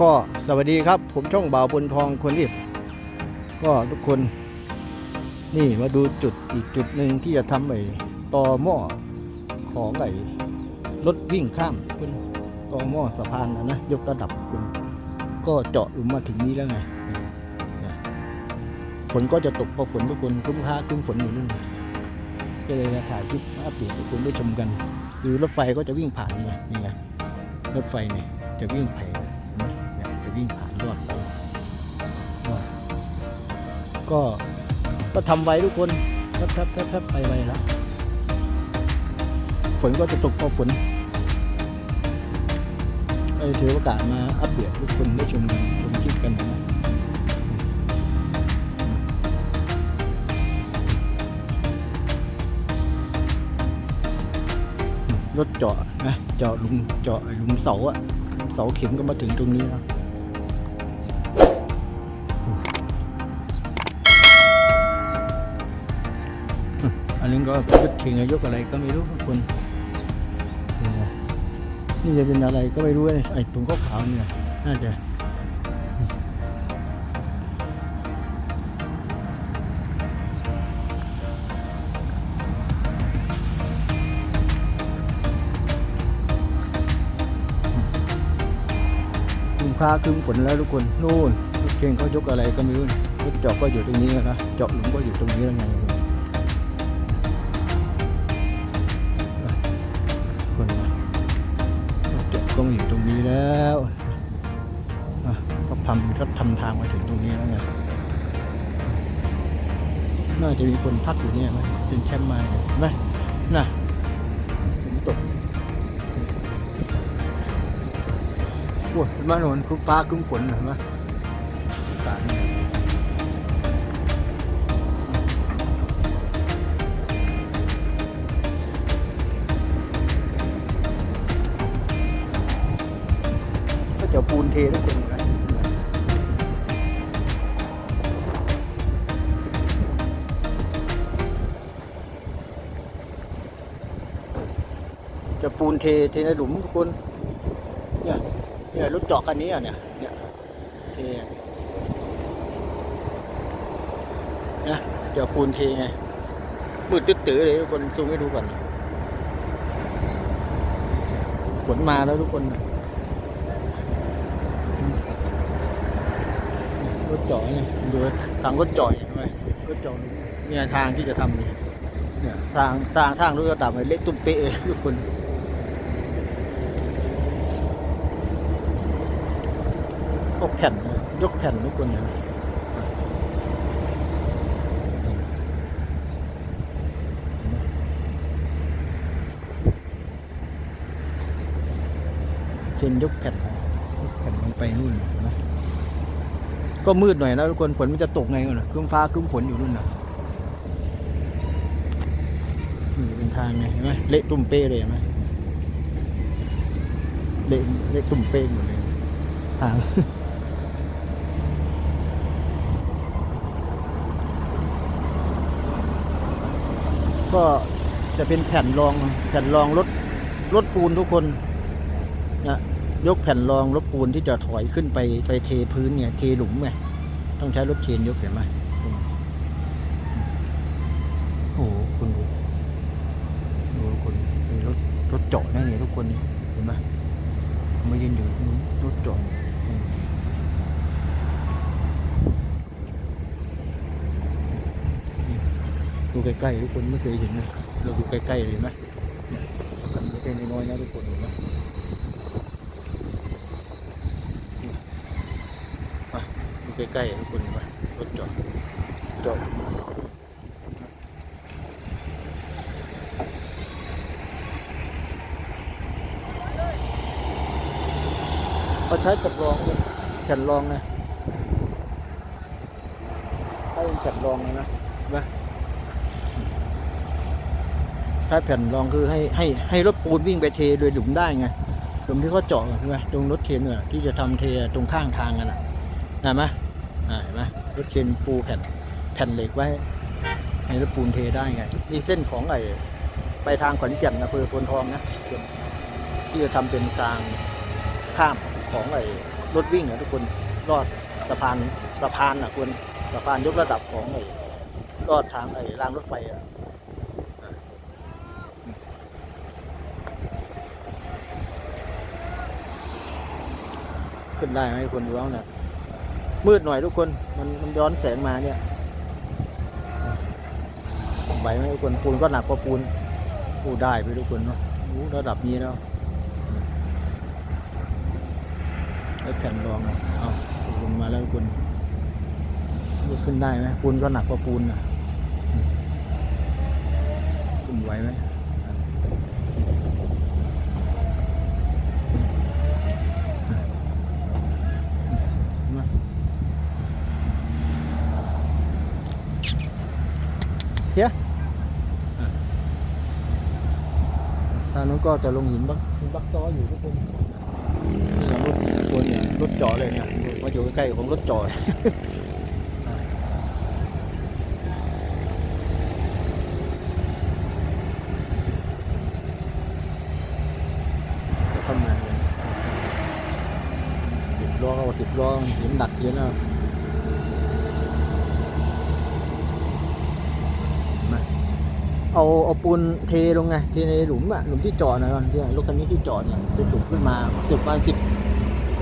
ก็สวัสดีครับ ผมช่องบ่าวบนทองคนนี้ก็ทุกคน นี่มาดูจุดอีกจุดหนึ่งที่จะทำไอ้ต่อหม้อของไอ้รถวิ่งข้ามคุณต่อหม้อสะพานนะนะยกระดับคุณก็เจาะหลุมมาถึงนี้แล้วไงฝนก็จะตกพอฝนทุกคนคุ้มค้าคุ้มฝนอยู่นู่นก็เลยมาถ่ายคลิปมาอัปเดตให้คุณได้ชมกัน คือรถไฟก็จะวิ่งผ่านนี่ไงนี่ไงรถไฟเนี่ยจะวิ่งผ่าน วิ่งผ่านยอดก็ก็ก็ทำไว้ทุกคนแป๊บแป๊บแป๊บไปไวแล้วฝนก็จะตกพอฝนเออถือโอกาสมาอัปเดตทุกคนได้ชมกันชมคลิปกันนะรถเจาะนะเจาะหลุมเจาะหลุมเสาอะเสาเข็มก็มาถึงตรงนี้แล้ว นนี้ก็ยกเข่งยกอะไรก็ไม่รู้ทุกคนนี่นะนี่จะเป็นอะไรก็ไม่รู้เลยไอ้ตรงขาวๆเนี่ยน่าจะครึมฟ้าครึมฝนแล้วทุกคนนู่นรถเข่งเขายกอะไรก็ไม่รู้รถเจาะก็อยู่ตรงนี้นะเจาะหลุมก็อยู่ตรงนี้แล้วไง อยู่ตรงนี้แล้วก็ทำก็ทำทางมาถึงตรงนี้แล้วไงน่าจะมีคนพักอยู่เนี่ยไหมเป็นแคมป์มาเห็นไหมน่ะฝนตกโอ้ยเห็นไหมาโนนคือฟ้าคุ้มฝนเห็นไหมอากาศ จะปูนเททุกคนเลยจะปูนเทเทในหลุมทุกคนเนี่ยเนี่ยรถจาะคันนี้อะเนี่ยเนี่ยเทอะนะจะปูนเทไงมืดตึ๊ดตื้อเลยทุกคนซูมให้ดูก่อนฝนมาแล้วทุกคน รถจาะเนี่ยดูทางรถจาะเห็นไหมรถจาะเนี่ยทางที่จะทำนี่เนี่ยสร้างสร้างทางรถกระดับเล็กตุ้มเป๊ะเลยทุกคนยกแผ่นยกแผ่นทุกคนเนี่ยเช่นยกแผ่นยกแผ่นลงไปนู่นนะ ก็มืดหน่อยนะทุกคนฝนมันจะตกไงก่อนนะครึ้มฟ้าครึ้มฝนอยู่นู่นนะนี่เป็นทางไงเห็นไหมเละตุ่มเป้เลยเห็นไหมเละเละตุ่มเป้หมดเลยทางก็จะเป็นแผ่นรองแผ่นรองรถรถปูนทุกคนนะ ยกแผ่นรองรถปูนที่จะถอยขึ้นไปไปเทพื้นเนี่ยเทหลุมไงต้องใช้รถเคนยกเห็นไหมโอ้โหคุณดูดูคนมีรถรถเจาะนั่นนี่ทุกคนเห็นไหมมายืนอยู่รถเจาะอืมดูใกล้ๆทุกคนไม่เคยเห็นเลยเราดูใกล้ๆเลยเห็นไหมเนี่ยมันไม่เป็นน้อยๆนะทุกคนเห็นไหม ดู ใกล้ๆทุกคนเห็นไหมรถจอดจอดเขาใช้กับรองเลยแผ่นรองนะใช้เป็นแผ่นรองเลยนะเห็นไหมใช้แผ่นรองคือให้ให้ให้รถปูนวิ่งไปเทโดยหลุมได้ไงหลุมที่เขาเจาะใช่ไหมตรงรถเคนเนี่ยที่จะทำเทตรงข้างทางกันอะเห็นไหมอ่า เห็นไหมรถเคนปูแผ่นแผ่นเหล็กไว้ให้รถปูนเทได้ไงนี่เส้นของไอ้ไปทางขอนแก่นอำเภอพนทองนะที่จะทำเป็นทางข้ามของไอ้รถวิ่งอะทุกคนลอดสะพานสะพานอะคุณสะพานยกระดับของไอ้ลอดทางไอ้รางรถไฟอะขึ้นได้ไหมคนดูเอาเนี่ย มืดหน่อยทุกคน มันมันย้อนแสงมาเนี่ยไหวไหมทุกคนปูนก็หนักกว่าปูนปูได้ไปทุกคนเนาะโอ้ระดับนี้แล้วแล้วแผ่นรองอะเอาลงมาแล้วคุณยกขึ้นได้ไหมปูนก็หนักกว่าปูนอะคุณไหวไหมมาเสียอะทางนู้นก็จะลงหินบักหินบักซ้ออยู่ทุกคนนี่รถตัวเนี่ยรถจอดเลยเนี่ยมาอยู่ใกล้ๆของรถจอดก็ทำงานกันสิบล้อก็สิบล้อเห็นหนักเยอะนะมา เอาเอาปูนเทลงไงเทในหลุมอะหลุมที่จอดนะตอนที่รถคันนี้ที่จอดเนี่ยเป็นหลุมขึ้นมาสิบประมาณสิบ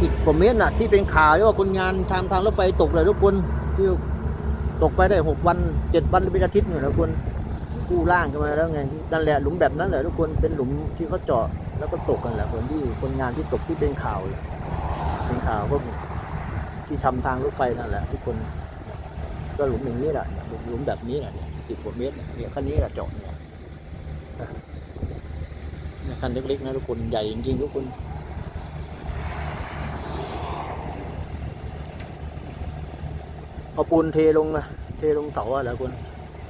สิบกว่าเมตรน่ะที่เป็นข่าวที่ว่าคนงานทางทางรถไฟตกเลยทุกคนที่ตกไปได้หกวันเจ็ดวันเป็นอาทิตย์เนี่ยทุกคนกู้ร่างกันมาแล้วไงนั่นแหละหลุมแบบนั้นแหละทุกคนเป็นหลุมที่เขาเจาะแล้วก็ตกกันแหละคนที่คนงานที่ตกที่เป็นข่าวเป็นข่าวก็ที่ทำทางรถไฟนั่นแหละทุกคน ก็หลุมอย่างนี้แหละหลุมแบบนี้แหละ สิบกว่าเมตรเนี่ยคันนี้แหละเจาะเนี่ยคันเล็กๆนะทุกคนใหญ่จริงๆทุกคนเอาปูนเทลงนะเทลงเสาอะแหละคุณ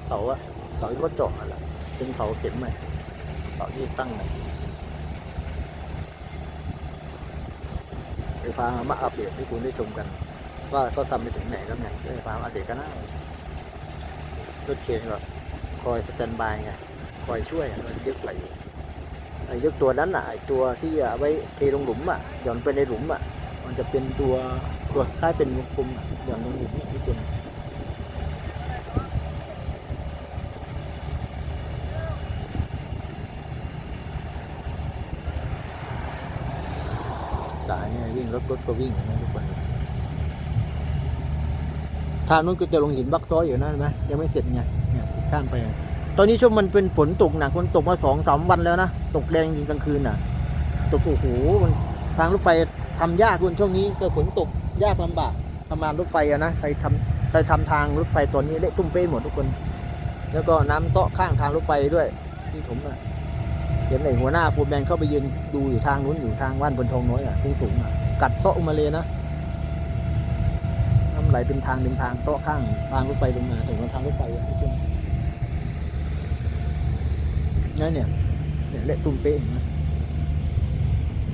เสาอะเสาที่เขาเจาะอะแหละเป็นเสาเข็มไหมเสาที่ตั้งไหนไปพามาอัปเดตให้คุณได้ชมกัน ว่าเขาทำไปถึงไหนแล้วไงไปพามาอัปเดตกันนะ รถเคนก็คอยสแตนบายไงคอยช่วยมันยกไหลไอ้ยกตัวนั้นอะไอ้ตัวที่เอาไว้เทลงหลุมอะหย่อนไปในหลุมอะ มันจะเป็นตัวตัวคล้ายเป็นวงกลมอะหย่อนลงหลุมที่คุณสายเนี่ยวิ่งรถรถก็วิ่งนะทุกคน ทางนู้นก็จะลงหินบักซ้อยอยู่นั่นไหมยังไม่เสร็จไงเนี่ยข้ามไป ตอนนี้ช่วงมันเป็นฝนตกหนักมันตกมาสองสามวันแล้วนะ ตกแรงจริงกลางคืนน่ะ ตกโอ้โหมันทางรถไฟทำยากคุณช่วงนี้ก็ฝนตกยากลำบากทำงานรถไฟอะนะใครทำใครทำทางรถไฟตัวนี้เละตุ้มเป้หมดทุกคน แล้วก็น้ำเซาะข้างทางรถไฟด้วยที่ผมอะเห็นไอ้หัวหน้าฟูแมนเข้าไปยืนดูอยู่ทางนู้นอยู่ทางว่านบนทองน้อยอะสูงสูงๆอะกัดเซาะมาเลยนะ น้ำไหลเป็นทางเป็นทางเซาะข้างทางรถไฟลงมาถึงทางรถไฟอะทุกคนนั่นเนี่ยเนี่ยเละตุ้มเป้เห็นไหม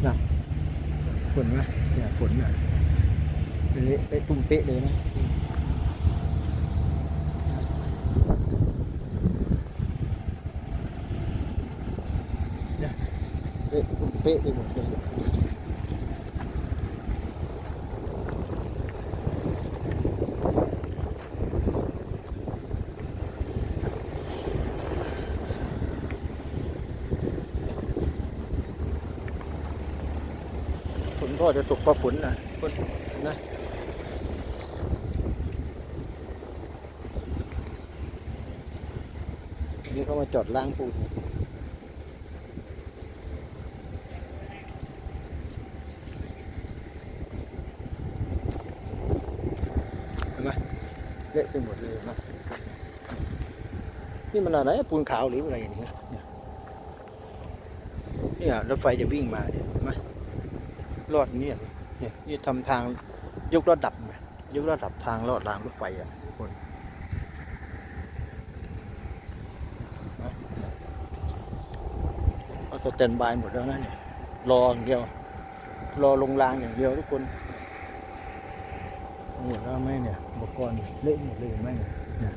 นะฝนนะเนี่ยฝนอะเป็นเละเละตุ้มเป๊ะเลยนะเนี่ยเละตุ้มเป๊ะไปหมดเลย ฝนก็จะตกเพราะฝนนะฝนนะนี่เขามาจอดล้างปูนเห็นไหมเละไปหมดเลยนะนี่มันอะไรปูนขาวหรืออะไรอย่างเงี้ยเนี่ยเนี่ยรถไฟจะวิ่งมาเนี่ย เห็นไหมรอดเนี่ยเนี่ยนี่ทำทางยกระดับไงยกระดับทางลอดรางรถไฟอะทุกคนเอาสแตนบายหมดแล้วนะเนี่ยรออย่างเดียว รอลงรางอย่างเดียวทุกคนนี่แล้วไหมเนี่ยอุปกรณ์เละหมดเลยไหมเนี่ยเนี่ย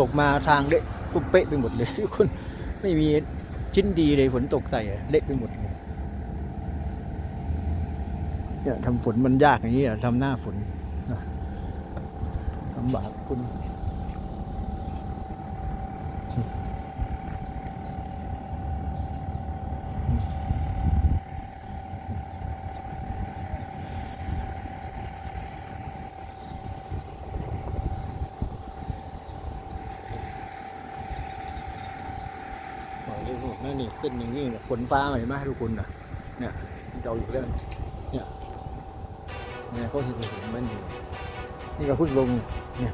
ตกมาทางเละปุ๊บเป๊ะไปหมดเลยทุกคนไม่มีชิ้นดีเลยฝนตกใส่เละไปหมดเนี่ยทำฝนมันยากอย่างนี้อะทำหน้าฝนลำบากคุณบอก เลยพวกนั่นนี่เส้นอย่างนี้เนี่ยฝนฟ้าเห็นไหมทุกคนนะเนี่ยเอาอยู่แล้วเนี่ยเนี่ยเขาเห็นเห็นมันอยู่นี่ก็เพิ่งลงเนี่ย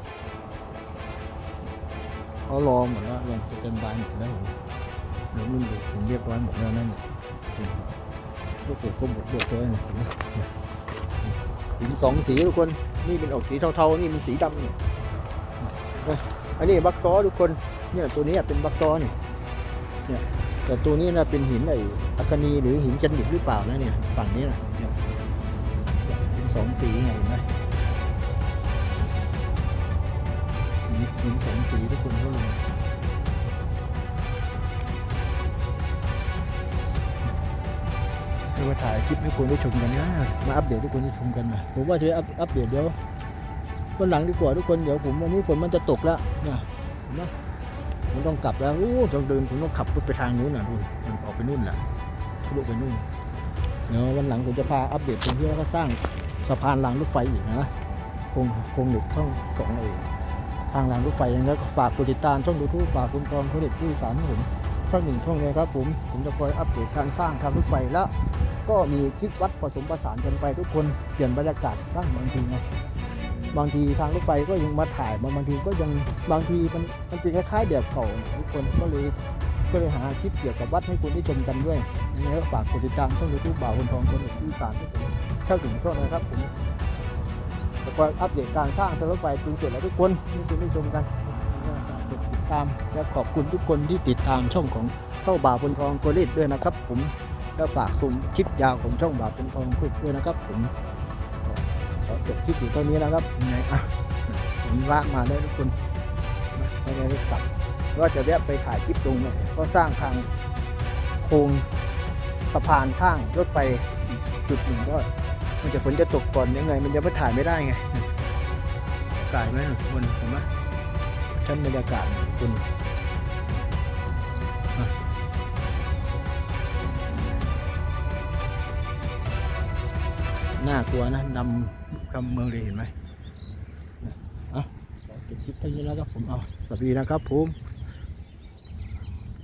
เขารอหมดแล้วลงสแตนบายหมดแล้วเดี๋ยวมันดูผมเรียบร้อยหมดแล้วนั่นนี่ลูกเกดก็หมดเรียบร้อยเลยเห็นไหมเนี่ยหินสองสีทุกคนนี่เป็นออกสีเทาๆนี่เป็นสีดำเนี่ยเนี่ยอันนี้บักซอทุกคนเนี่ยตัวนี้เป็นบักซอนี่เนี่ย แต่ตัวนี้นะเป็นหินไอ้อัคนีหรือหินจันดิบหรือเปล่านะเนี่ย ฝั่งนี้นะเนี่ยเป็นสองสีไงเห็นไหมหินสองสีทุกคนเขาลงเรียกว่าถ่ายคลิปให้คนได้ชมกันนะมาอัปเดตให้คนได้ชมกันนะผมว่าจะอัปอัปเดตเดี๋ยววันหลังดีกว่าทุกคนเดี๋ยวผมวันนี้ฝนมันจะตกแล้วเนี่ยเห็นไหม ผมต้องกลับแล้วโอ้ต้องเดินผมต้องขับรถไปทางนู้นน่ะดูมันออกไปนู่นแหละทะลุไปนู่นเดี๋ยววันหลังผมจะพาอัปเดตตรงที่ว่าเขาสร้างสะพานรางรถไฟอีกนะโครงโครงเหล็กช่องสองเองทางรางรถไฟยังไงก็ฝากกดติดตามช่องดูทูบฝากคุณกองเขาเด็กผู้สารผมช่องหนึ่งช่องเลยครับผมผมจะคอยอัปเดตการสร้างทางรถไฟแล้ว ก็มีคลิปวัดผสมผสานกันไปทุกคนเปลี่ยนบรรยากาศบ้างบางทีนะ บางทีทางรถไฟก็ยังมาถ่ายบางบางทีก็ยังบางทีมันมันเป็นคล้ายๆแบบเก่านะทุกคนก็เลยก็เลยหาคลิปเกี่ยวกับวัดให้คุณได้ชมกันด้วยยังไงก็ฝากกดติดตามช่องยูทูบบ่าวคนทองคนหนึ่งที่สารให้ผมเข้าถึงช่องนะครับผมแล้วก็อัปเดตการสร้างทางรถไฟจนเสร็จแล้วทุกคนให้คุณได้ชมกันกดติดตามและขอบคุณทุกคนที่ติดตามช่องของเข้าบ่าวคนทองโกลิดด้วยนะครับ ผมก็ฝากชมคลิปยาวของช่องบ่าปเป็นทองคุยด้วยนะครับ ผม จบคลิปอยู่เท่านี้นะครับยังไงอะผมว่างมาได้ทุกคนไม่ได้กลับว่าจะแวะไปถ่ายคลิปตรงไหนก็สร้างทางโค้งสะพานทางรถไฟจุดหนึ่งก็ มันจะฝนจะตกก่อนยังไง มันจะไม่ถ่ายไม่ได้ไงกายไหมทุกคนเห็นไหมชั้นบรรยากาศคุณ น่ากลัวนะดำคำเมืองเลยเห็นไหมอะขอจบคลิปเท่านี้แล้วครับผมเอาสวัสดีนะครับผม